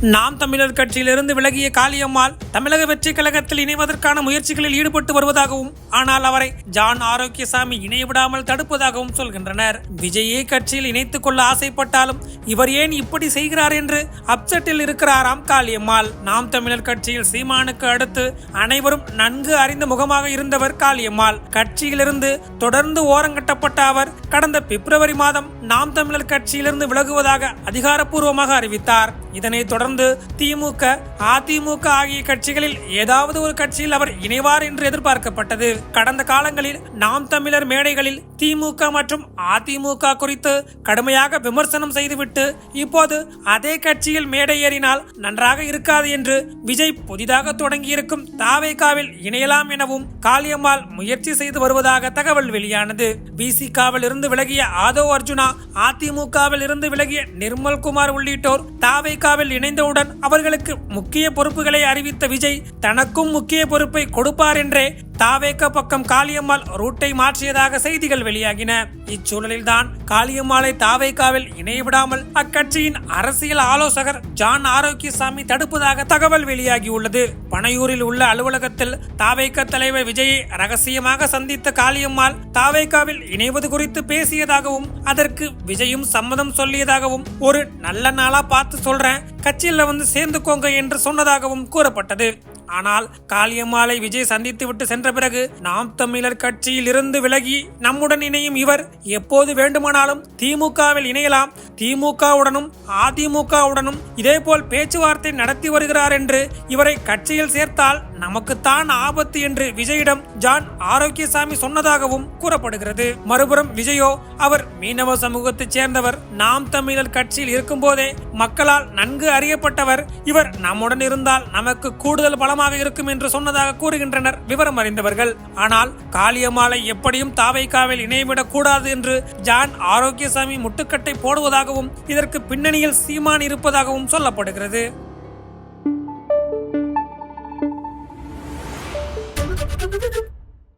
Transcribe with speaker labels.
Speaker 1: நாம் தமிழர் கட்சியிலிருந்து விலகிய காளியம்மாள் தமிழக வெற்றி கழகத்தில் இணைவதற்கான முயற்சிகளில் ஈடுபட்டு வருவதாகவும் ஆனால் அவரை ஜான் ஆரோக்கியசாமி இணையவிடாமல் தடுப்பதாகவும் சொல்கின்றனர். விஜயே கட்சியில் இணைத்துக் கொள்ள ஆசைப்பட்டாலும் இவர் ஏன் இப்படி செய்கிறார் என்று அப்செட்டில் இருக்கிறாராம் காளியம்மாள். நாம் தமிழர் கட்சியில் சீமானுக்கு அடுத்து அனைவரும் நன்கு அறிந்த முகமாக இருந்தவர் காளியம்மாள். கட்சியிலிருந்து தொடர்ந்து ஓரங்கட்டப்பட்ட அவர் கடந்த பிப்ரவரி மாதம் நாம் தமிழர் கட்சியிலிருந்து விலகுவதாக அதிகாரப்பூர்வமாக அறிவித்தார். இதனைத் தொடர்ந்து திமுக அதிமுக ஆகிய கட்சிகளில் ஏதாவது ஒரு கட்சியில் அவர் இணைவார் என்று எதிர்பார்க்கப்பட்டது. கடந்த காலங்களில் நாம் தமிழர் மேடைகளில் திமுக மற்றும் அதிமுக குறித்து கடுமையாக விமர்சனம் செய்துவிட்டு இப்போது அதே கட்சியில் மேடை ஏறினால் நன்றாக இருக்காது என்று விஜய் புதிதாக தொடங்கியிருக்கும் தாவேகாவில் இணையலாம் எனவும் காளியம்மாள் முயற்சி செய்து வருவதாக தகவல் வெளியானது. பிசிகாவில் இருந்து விலகிய ஆதோ அர்ஜுனா அதிமுகவில் இருந்து விலகிய நிர்மல் குமார் உள்ளிட்டோர் அமெரிக்காவில் இணைந்தவுடன் அவர்களுக்கு முக்கிய பொறுப்புகளை அறிவித்த விஜய் தனக்கும் முக்கிய பொறுப்பை கொடுப்பார் என்றே தாவேக்க பக்கம் காளியம்மாள் ரூட்டை மாற்றியதாக செய்திகள் வெளியாகின. இச்சூழலில்தான் காளியம்மாளை தாவேக்காவில் இணையவிடாமல் அக்கட்சியின் அரசியல் ஆலோசகர் ஜான் ஆரோக்கியசாமி தடுப்பதாக தகவல் வெளியாகியுள்ளது. பனையூரில் உள்ள அலுவலகத்தில் தாவேக்க தலைவர் விஜயை ரகசியமாக சந்தித்த காளியம்மாள் தாவேக்காவில் இணைவது குறித்து பேசியதாகவும் அதற்கு விஜயும் சம்மதம் சொல்லியதாகவும் ஒரு நல்ல நாளா பார்த்து சொல்றேன் கட்சியில வந்து சேர்ந்துக்கோங்க என்று சொன்னதாகவும் கூறப்பட்டது. ஆனால் காளியம்மாளை விஜய் சந்தித்து விட்டு சென்ற பிறகு நாம் தமிழர் கட்சியில் இருந்து விலகி நம்முடன் இணையும் இவர் எப்போது வேண்டுமானாலும் திமுகவில் இணையலாம். திமுகவுடனும் அதிமுகவுடனும் இதேபோல் பேச்சுவார்த்தை நடத்தி வருகிறார் என்று இவரை கட்சியில் சேர்த்தால் நமக்குத்தான் ஆபத்து என்று விஜயிடம் ஜான் ஆரோக்கியசாமி சொன்னதாகவும் கூறப்படுகிறது. மறுபுறம் விஜயோ அவர் மீனவ சமூகத்தைச் சேர்ந்தவர் நாம் தமிழர் கட்சியில் இருக்கும்போதே மக்களால் நன்கு அறியப்பட்டவர் இவர் நம்முடன் இருந்தால் நமக்கு கூடுதல் பலமாக இருக்கும் என்று சொன்னதாக கூறுகின்றனர் விவரம் அறிந்தவர்கள். ஆனால் காளியம்மாளை எப்படியும் தாவைக்காவில் இணையமிடக் கூடாது என்று ஜான் ஆரோக்கியசாமி முட்டுக்கட்டை போடுவதாகவும் இதற்கு பின்னணியில் சீமான் இருப்பதாகவும் சொல்லப்படுகிறது.